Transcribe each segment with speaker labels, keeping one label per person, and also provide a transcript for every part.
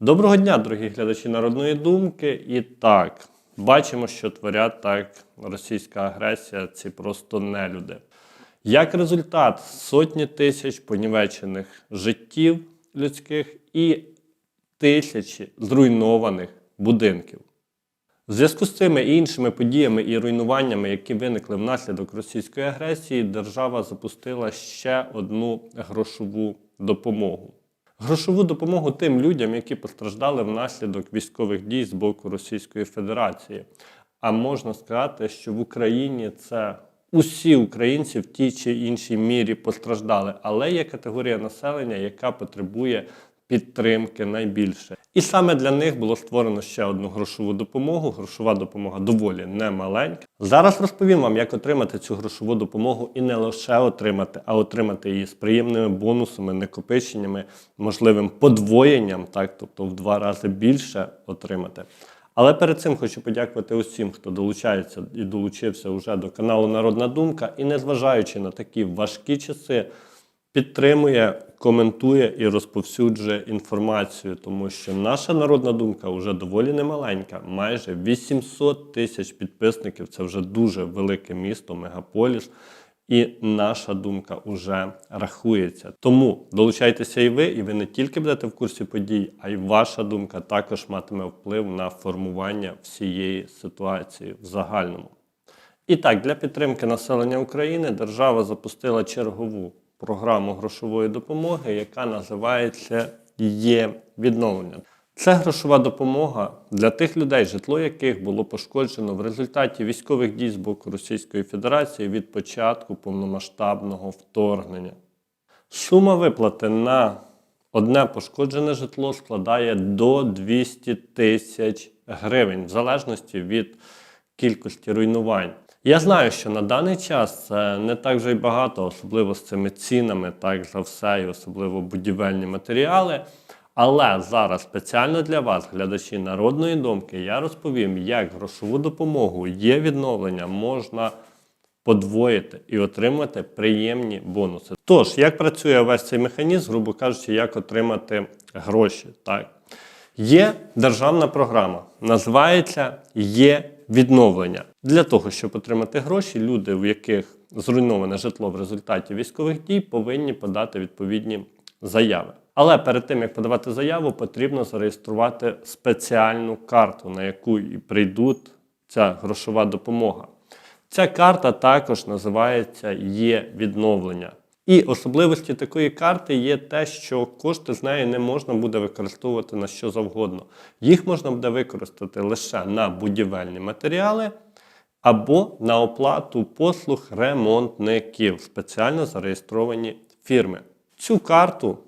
Speaker 1: Доброго дня, дорогі глядачі народної думки. І так, бачимо, що творять так російська агресія, ці просто нелюди. Як результат, сотні тисяч понівечених життів людських і тисячі зруйнованих будинків. В зв'язку з цими і іншими подіями і руйнуваннями, які виникли внаслідок російської агресії, держава запустила ще одну грошову допомогу. Грошову допомогу тим людям, які постраждали внаслідок військових дій з боку Російської Федерації. А можна сказати, що в Україні це усі українці в тій чи іншій мірі постраждали, але є категорія населення, яка потребує підтримки найбільше. І саме для них було створено ще одну грошову допомогу. Грошова допомога доволі немаленька. Зараз розповім вам, як отримати цю грошову допомогу і не лише отримати, а отримати її з приємними бонусами, накопиченнями, можливим подвоєнням, так тобто в два рази більше отримати. Але перед цим хочу подякувати усім, хто долучається і долучився вже до каналу Народна Думка. І незважаючи на такі важкі часи, підтримує, коментує і розповсюджує інформацію, тому що наша народна думка вже доволі немаленька. Майже 800 тисяч підписників. Це вже дуже велике місто, мегаполіс. І наша думка вже рахується. Тому долучайтеся і ви, і ви не тільки будете в курсі подій, а й ваша думка також матиме вплив на формування всієї ситуації в загальному. І так, для підтримки населення України держава запустила чергову програму грошової допомоги, яка називається Є відновлення. Це грошова допомога для тих людей, житло яких було пошкоджено в результаті військових дій з боку Російської Федерації від початку повномасштабного вторгнення. Сума виплати на одне пошкоджене житло складає до 200 тисяч гривень, в залежності від кількості руйнувань. Я знаю, що на даний час це не так вже й багато, особливо з цими цінами, так за все, і особливо будівельні матеріали. Але зараз спеціально для вас, глядачі народної думки, я розповім, як грошову допомогу є відновлення можна подвоїти і отримати приємні бонуси. Тож, як працює весь цей механізм, грубо кажучи, як отримати гроші? Так. Є державна програма, називається Є відновлення. Для того, щоб отримати гроші, люди, в яких зруйноване житло в результаті військових дій, повинні подати відповідні заяви. Але перед тим як подавати заяву, потрібно зареєструвати спеціальну карту, на яку і прийдуть ця грошова допомога. Ця карта також називається є відновлення. І особливості такої карти є те, що кошти з неї не можна буде використовувати на що завгодно. Їх можна буде використати лише на будівельні матеріали або на оплату послуг ремонтників, спеціально зареєстровані фірми. Цю карту,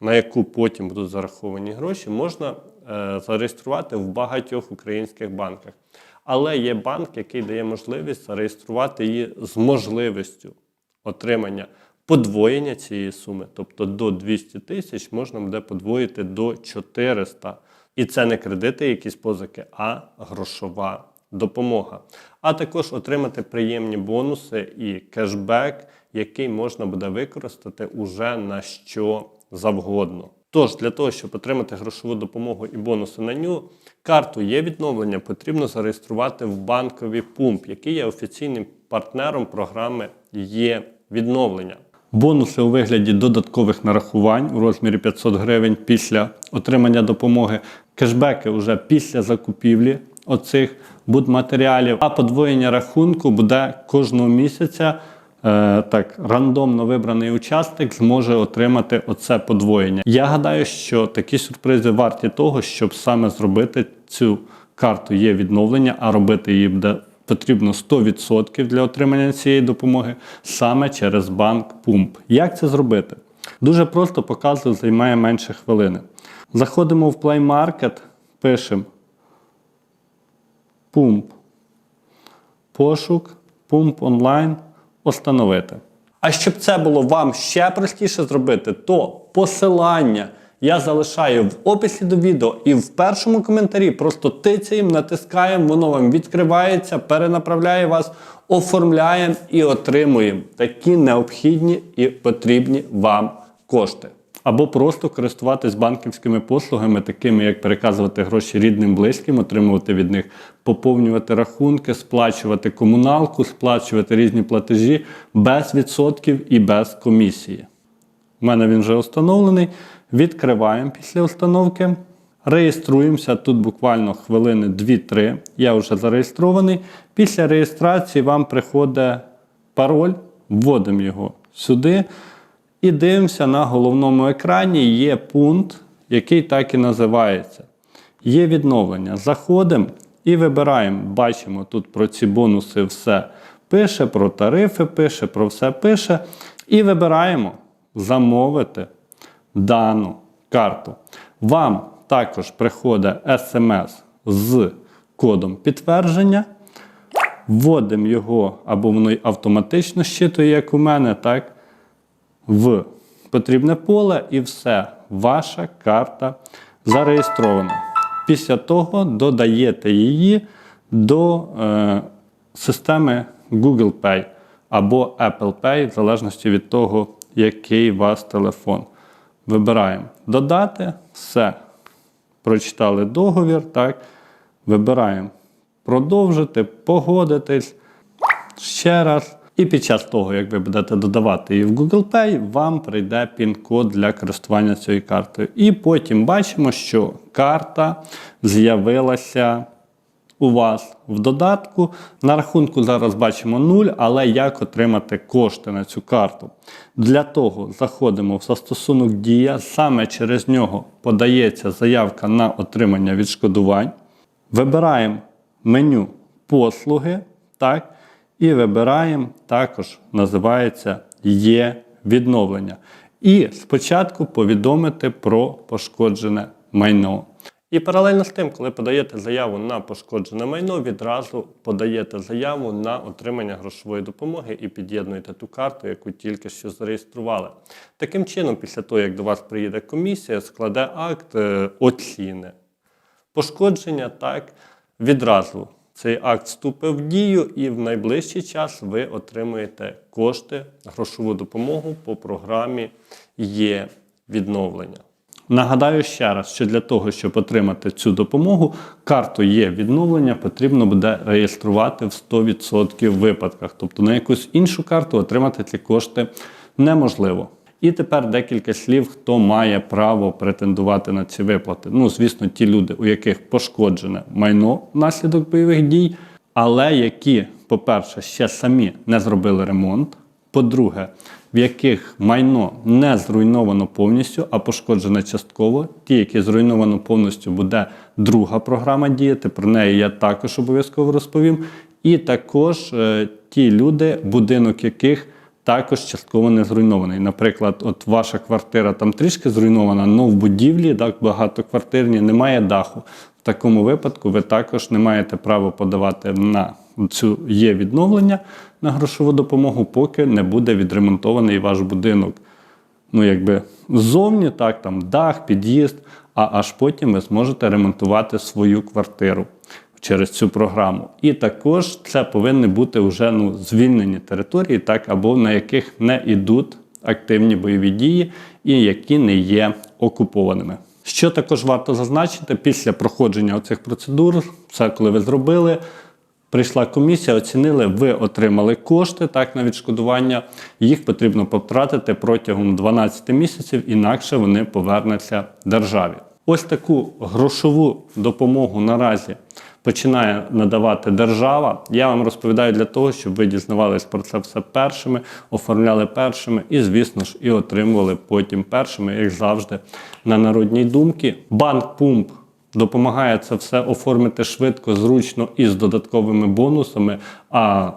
Speaker 1: на яку потім будуть зараховані гроші, можна е, зареєструвати в багатьох українських банках. Але є банк, який дає можливість зареєструвати її з можливістю отримання подвоєння цієї суми, тобто до 200 тисяч можна буде подвоїти до 400. І це не кредити, якісь позики, а грошова допомога. А також отримати приємні бонуси і кешбек, який можна буде використати уже на що завгодно. Тож, для того, щоб отримати грошову допомогу і бонуси на ню, карту є відновлення, потрібно зареєструвати в банковий пумп, який є офіційним партнером програми є відновлення. Бонуси у вигляді додаткових нарахувань у розмірі 500 гривень після отримання допомоги, кешбеки вже після закупівлі оцих будматеріалів, а подвоєння рахунку буде кожного місяця. Е, так, рандомно вибраний учасник зможе отримати оце подвоєння. Я гадаю, що такі сюрпризи варті того, щоб саме зробити цю карту є відновлення, а робити її буде потрібно 100% для отримання цієї допомоги саме через банк Пумп. Як це зробити? Дуже просто показую, займає менше хвилини. Заходимо в Play Market, пишемо Пумп. Пошук, пумп онлайн, установити. А щоб це було вам ще простіше зробити, то посилання я залишаю в описі до відео і в першому коментарі. Просто тицяємо, натискаємо, воно вам відкривається, перенаправляє вас, оформляємо і отримуємо такі необхідні і потрібні вам кошти. або просто користуватись банківськими послугами, такими як переказувати гроші рідним, близьким, отримувати від них, поповнювати рахунки, сплачувати комуналку, сплачувати різні платежі без відсотків і без комісії. У мене він вже установлений. Відкриваємо після установки. Реєструємося. Тут буквально хвилини 2-3. Я вже зареєстрований. Після реєстрації вам приходить пароль, вводимо його сюди. І дивимося на головному екрані. Є пункт, який так і називається. Є відновлення. Заходимо і вибираємо. Бачимо тут про ці бонуси все пише, про тарифи пише, про все пише. І вибираємо замовити дану карту. Вам також приходить смс з кодом підтвердження. Вводимо його або воно автоматично щитує, як у мене, так, в потрібне поле, і все, ваша карта зареєстрована. Після того додаєте її до е, системи Google Pay або Apple Pay, в залежності від того, який у вас телефон. Вибираємо додати, все. Прочитали договір, так. Вибираємо продовжити, погодитись ще раз. І під час того, як ви будете додавати її в Google Pay, вам прийде пін-код для користування цією картою. І потім бачимо, що карта з'явилася у вас в додатку. На рахунку зараз бачимо 0, але як отримати кошти на цю карту? Для того заходимо в застосунок Дія, саме через нього подається заявка на отримання відшкодувань. Вибираємо меню послуги, так, і вибираємо також, називається Є відновлення. І спочатку повідомити про пошкоджене майно. І паралельно з тим, коли подаєте заяву на пошкоджене майно, відразу подаєте заяву на отримання грошової допомоги і під'єднуєте ту карту, яку тільки що зареєстрували. Таким чином, після того, як до вас приїде комісія, складе акт е, оціни пошкодження, так відразу цей акт вступив в дію, і в найближчий час ви отримуєте кошти, грошову допомогу по програмі є відновлення. Нагадаю ще раз, що для того, щоб отримати цю допомогу, карту є відновлення, потрібно буде реєструвати в 100% випадках. Тобто на якусь іншу карту отримати ці кошти неможливо. І тепер декілька слів, хто має право претендувати на ці виплати. Ну, звісно, ті люди, у яких пошкоджене майно внаслідок бойових дій, але які, по-перше, ще самі не зробили ремонт. По-друге, в яких майно не зруйновано повністю, а пошкоджене частково. Ті, які зруйновано повністю, буде друга програма діяти. Про неї я також обов'язково розповім. І також е, ті люди, будинок яких також частково не зруйнований. Наприклад, от ваша квартира там трішки зруйнована, але в будівлі так багатоквартирні немає даху. В такому випадку ви також не маєте права подавати на цю є відновлення на грошову допомогу, поки не буде відремонтований ваш будинок. Ну, якби ззовні, так, там дах, під'їзд, а аж потім ви зможете ремонтувати свою квартиру через цю програму. І також це повинні бути вже ну, звільнені території, так, або на яких не йдуть активні бойові дії і які не є окупованими. Що також варто зазначити, після проходження цих процедур, все, коли ви зробили, прийшла комісія, оцінили, ви отримали кошти так на відшкодування. Їх потрібно потратити протягом 12 місяців, інакше вони повернуться державі. Ось таку грошову допомогу наразі починає надавати держава. Я вам розповідаю для того, щоб ви дізнавались про це все першими, оформляли першими і, звісно ж, і отримували потім першими, як завжди, на народній думки. Банк Пумп допомагає це все оформити швидко, зручно і з додатковими бонусами. А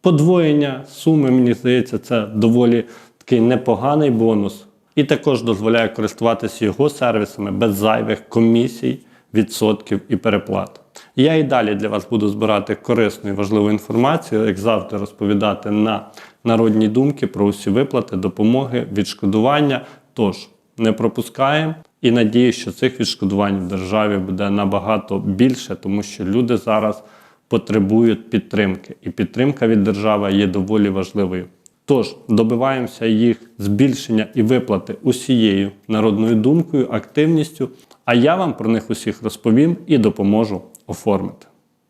Speaker 1: подвоєння суми, мені здається, це доволі такий непоганий бонус. І також дозволяє користуватися його сервісами без зайвих комісій, відсотків і переплат. Я і далі для вас буду збирати корисну і важливу інформацію, як завжди, розповідати на народні думки про усі виплати, допомоги, відшкодування. Тож не пропускаємо і надію, що цих відшкодувань в державі буде набагато більше, тому що люди зараз потребують підтримки, і підтримка від держави є доволі важливою. Тож добиваємося їх збільшення і виплати усією народною думкою, активністю. А я вам про них усіх розповім і допоможу оформити.